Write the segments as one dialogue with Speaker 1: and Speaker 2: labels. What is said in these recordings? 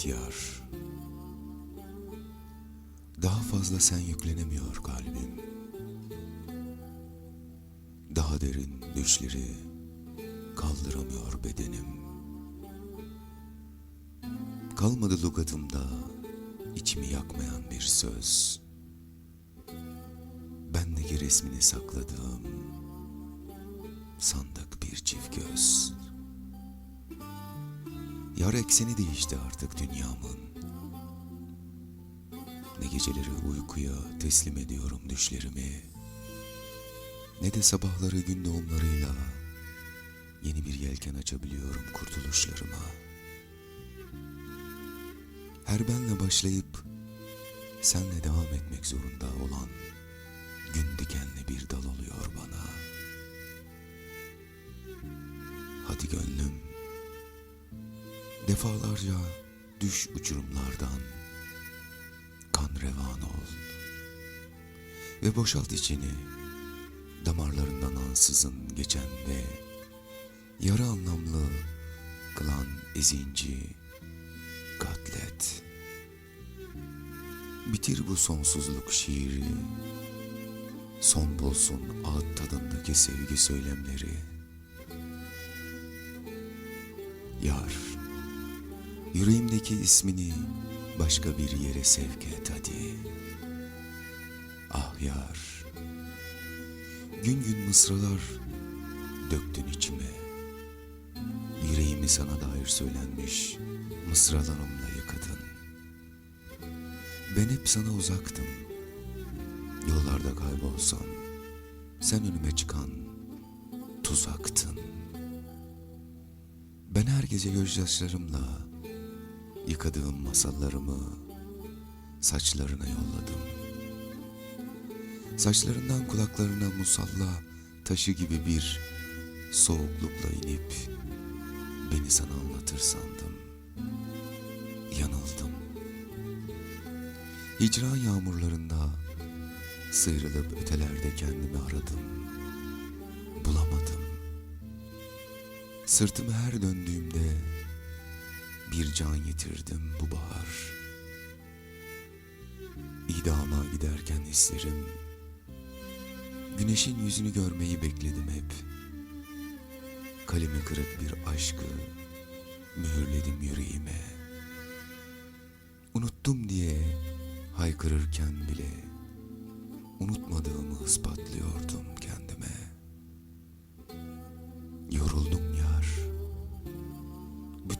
Speaker 1: git yar. Daha fazla sen yüklenemiyor kalbim. Daha derin düşleri kaldıramıyor bedenim. Kalmadı lügatımda içimi yakmayan bir söz. Bendeki resmini sakladığım sandık bir çift göz. Yar ekseni değişti artık dünyamın. Ne geceleri uykuya teslim ediyorum düşlerimi. Ne de sabahları gün doğumlarıyla yeni bir yelken açabiliyorum kurtuluşlarıma. Her benle başlayıp senle devam etmek zorunda olan gün dikenli bir dal oluyor bana. Hadi gönlüm, defalarca düş uçurumlardan, kan revan ol. Ve boşalt içini. Damarlarından ansızın geçen ve yarı anlamlı kılan ezinci katlet. Bitir bu sonsuzluk şiiri, son bulsun ağıt tadındaki sevgi söylemleri. Yar, yüreğimdeki ismini başka bir yere sevk et hadi. Ah yar, gün gün mısralar döktün içime. Yüreğimi sana dair söylenmiş mısralarımla yıkadın. Ben hep sana uzaktım. Yollarda kaybolsam sen önüme çıkan tuzaktın. Ben her gece gözyaşlarımla yıkadığım masallarımı saçlarına yolladım. Saçlarından kulaklarına musalla taşı gibi bir soğuklukla inip beni sana anlatır sandım. Yanıldım. Hicran yağmurlarında sıyrılıp ötelerde kendimi aradım. Bulamadım. Sırtımı her döndüğümde bir can yitirdim bu bahar. İdama giderken hislerim, güneşin yüzünü görmeyi bekledim hep. Kalemi kırık bir aşkı mühürledim yüreğime. Unuttum diye haykırırken bile unutmadığımı ispatlıyordum kendime.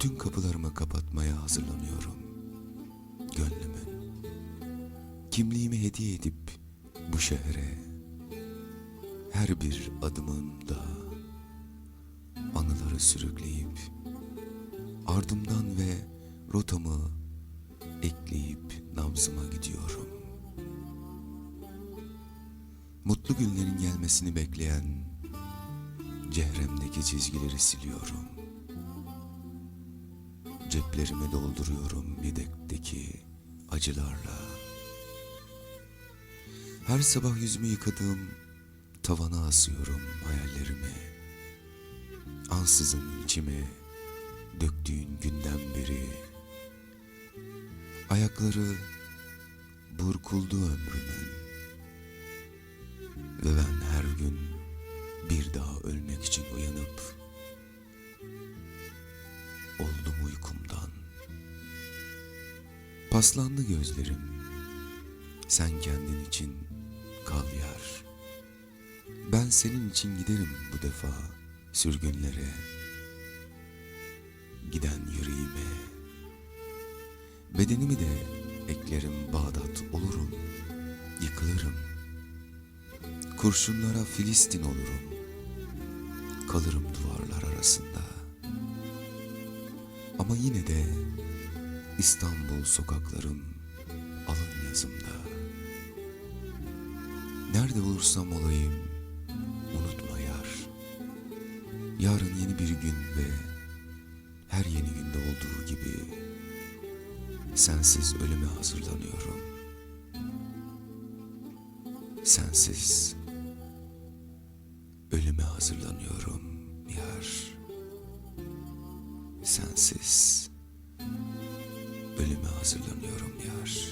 Speaker 1: Bütün kapılarımı kapatmaya hazırlanıyorum. Gönlümün. Kimliğimi hediye edip bu şehre her bir adımımda anıları sürükleyip ardımdan ve rotamı ekleyip nabzıma gidiyorum. Mutlu günlerin gelmesini bekleyen cehremdeki çizgileri siliyorum. Ceplerimi dolduruyorum yedekteki acılarla. Her sabah yüzümü yıkadığım tavana asıyorum hayallerimi. Ansızın içime döktüğün günden beri ayakları burkuldu ömrümün ve ben her gün bir daha ölmek için uyanıp Paslandı gözlerim. Sen kendin için kal yar. Ben senin için giderim bu defa sürgünlere. Giden yüreğime. Bedenimi de eklerim Bağdat olurum. Yıkılırım. Kurşunlara Filistin olurum. Kalırım duvarlar arasında. Ama yine de İstanbul sokaklarım alın yazımda. Nerede olursam olayım unutma yar. Yarın yeni bir gün ve her yeni günde olduğu gibi sensiz ölüme hazırlanıyorum. Sensiz ölüme hazırlanıyorum yar. Sensiz ölüme hazırlanıyorum yar.